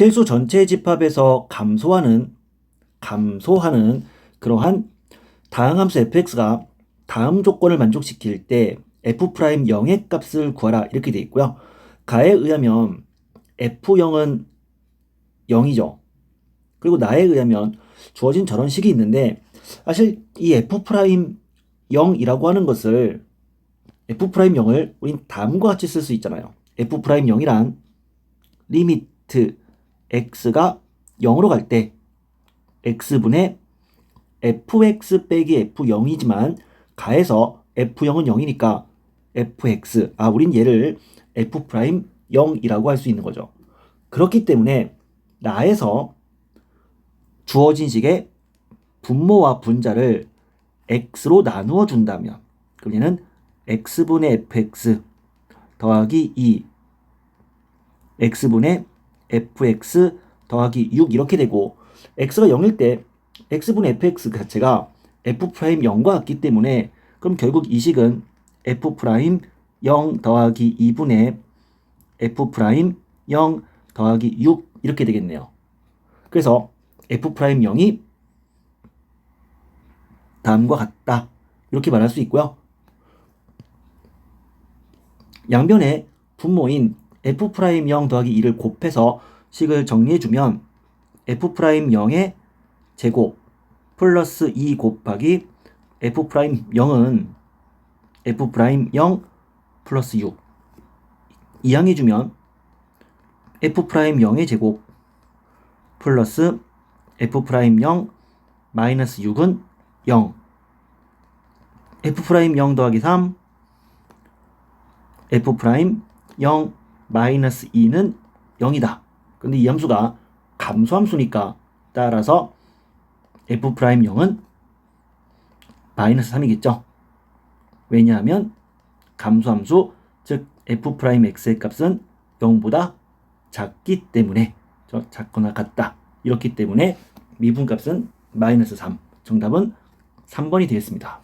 실수 전체 집합에서 감소하는 감소하는 그러한 다항함수 fx가 다음 조건을 만족시킬 때 f 프라임 0의 값을 구하라 이렇게 돼 있고요. 가에 의하면 f0은 0이죠. 그리고 나에 의하면 주어진 저런 식이 있는데 사실 이 f 프라임 0이라고 하는 것을 f 프라임 0을 우린 다음과 같이 쓸 수 있잖아요. f 프라임 0이란 리미트 x가 0으로 갈 때 x분의 fx 빼기 f0이지만 가에서 f0은 0이니까 fx 아 우린 얘를 f 프라임 0이라고 할 수 있는 거죠. 그렇기 때문에 나에서 주어진 식의 분모와 분자를 x로 나누어 준다면 그럼 얘는 x분의 fx 더하기 2 x분의 fx 더하기 6 이렇게 되고 x가 0일 때 x분의 fx 자체가 f 프라임 0과 같기 때문에 그럼 결국 이 식은 f 프라임 0 더하기 2분의 f 프라임 0 더하기 6 이렇게 되겠네요. 그래서 f 프라임 0이 다음과 같다. 이렇게 말할 수 있고요. 양변에 분모인 f 프라임 0 더하기 2를 곱해서 식을 정리해 주면 f 프라임 0의 제곱 플러스 2 곱하기 f 프라임 0은 f 프라임 0 플러스 6 이항해 주면 f 프라임 0의 제곱 플러스 f 프라임 0 마이너스 6은 0 f 프라임 0 더하기 3 f 프라임 0 마이너스 2는 0이다. 근데 이 함수가 감소함수니까 따라서 f 프라임 0은 마이너스 3이겠죠. 왜냐하면 감소함수 즉 f 프라임 x의 값은 0보다 작기 때문에 저 작거나 같다. 이렇기 때문에 미분값은 마이너스 3. 정답은 3번이 되겠습니다.